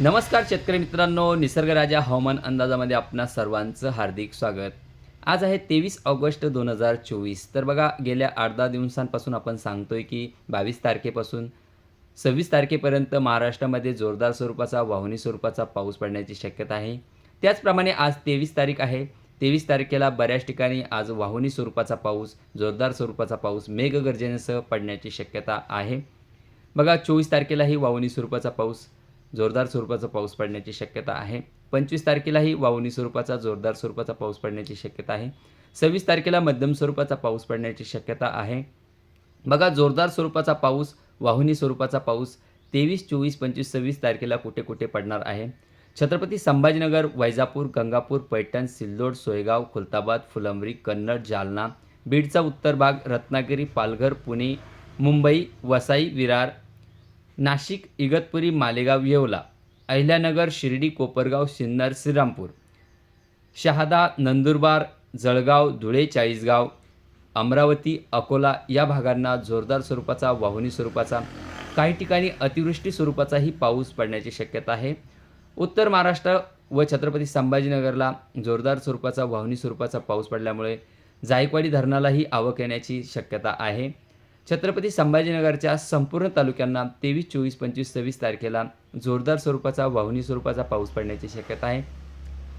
नमस्कार शेतकरी मित्रांनो निसर्गराजा हवामान अंदाजामध्ये आपणा सर्वांचं हार्दिक स्वागत. आज आहे तेवीस ऑगस्ट दोन हजार चोवीस. तर बघा गेल्या आठ दहा दिवसांपासून आपण सांगतोय की बावीस तारखेपासून सव्वीस तारखेपर्यंत महाराष्ट्रामध्ये जोरदार स्वरूपाचा वाहुनी स्वरूपाचा पाऊस पडण्याची शक्यता आहे. त्याचप्रमाणे आज तेवीस तारीख आहे. तेवीस तारखेला बऱ्याच ठिकाणी आज वाहुनी स्वरूपाचा पाऊस जोरदार स्वरूपाचा पाऊस मेघगर्जनेसह पडण्याची शक्यता आहे. बघा चोवीस तारखेलाही वाहुनी स्वरूपाचा पाऊस जोरदार स्वरूपाचा पाऊस पडण्याची शक्यता आहे. पंचवीस तारखेलाही वावणी स्वरूपाचा जोरदार स्वरूपाचा पाऊस पडण्याची शक्यता आहे. सव्वीस तारखेला मध्यम स्वरूपाचा पाऊस पडण्याची शक्यता आहे. बघा जोरदार स्वरूपाचा पाऊस वाहुनी स्वरूपाचा पाऊस तेवीस चोवीस पंचवीस सव्वीस तारखेला कुठे कुठे पडणार आहे? छत्रपती संभाजीनगर वैजापूर गंगापूर पैठण सिल्लोड सोयगाव खुलताबाद फुलंब्री कन्नड जालना बीडचा उत्तर भाग रत्नागिरी पालघर पुणे मुंबई वसाई विरार नाशिक इगतपुरी मालेगाव येवला अहिल्यानगर शिर्डी कोपरगाव सिन्नर श्रीरामपूर. शहादा नंदुरबार जळगाव धुळे चाळीसगाव अमरावती अकोला या भागांना जोरदार स्वरूपाचा वाहुनी स्वरूपाचा काही ठिकाणी अतिवृष्टी स्वरूपाचाही पाऊस पडण्याची शक्यता आहे. उत्तर महाराष्ट्र व छत्रपती संभाजीनगरला जोरदार स्वरूपाचा वाहुनी स्वरूपाचा पाऊस पडल्यामुळे जायकवाडी धरणालाही आवक येण्याची शक्यता आहे. छत्रपती संभाजीनगरच्या संपूर्ण तालुक्यांना तेवीस चोवीस पंचवीस सव्वीस तारखेला जोरदार स्वरूपाचा वाहुनी स्वरूपाचा पाऊस पडण्याची शक्यता आहे.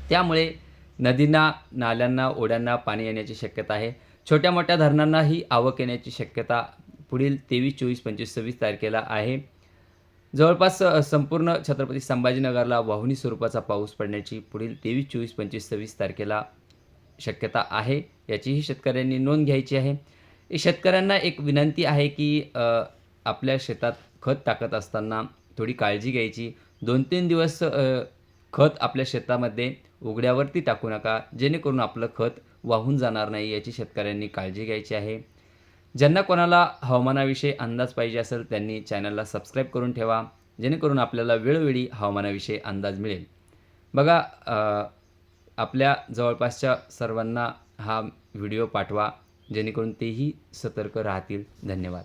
त्यामुळे नदींना नाल्यांना ओढ्यांना पाणी येण्याची शक्यता आहे. छोट्या मोठ्या धरणांनाही आवक येण्याची शक्यता पुढील तेवीस चोवीस पंचवीस सव्वीस तारखेला आहे. जवळपास संपूर्ण छत्रपती संभाजीनगरला वाहुनी स्वरूपाचा पाऊस पडण्याची पुढील तेवीस चोवीस पंचवीस सव्वीस तारखेला शक्यता आहे. याचीही शेतकऱ्यांनी नोंद घ्यायची आहे. शेतकऱ्यांना एक विनंती आहे की आपल्या शेतात खत टाकत असताना थोडी काळजी घ्यायची. दोन तीन दिवस खत आपल्या शेतामध्ये उघड्यावरती टाकू नका. जेणेकरून आपलं खत वाहून जाणार नाही याची शेतकऱ्यांनी काळजी घ्यायची आहे. ज्यांना कोणाला हवामानाविषयी अंदाज पाहिजे असेल त्यांनी चॅनलला सबस्क्राईब करून ठेवा. जेणेकरून आपल्याला वेळोवेळी हवामानाविषयी अंदाज मिळेल. बघा आपल्या जवळपासच्या सर्वांना हा व्हिडिओ पाठवा. जेणेकरून तेही सतर्क राहतील. धन्यवाद.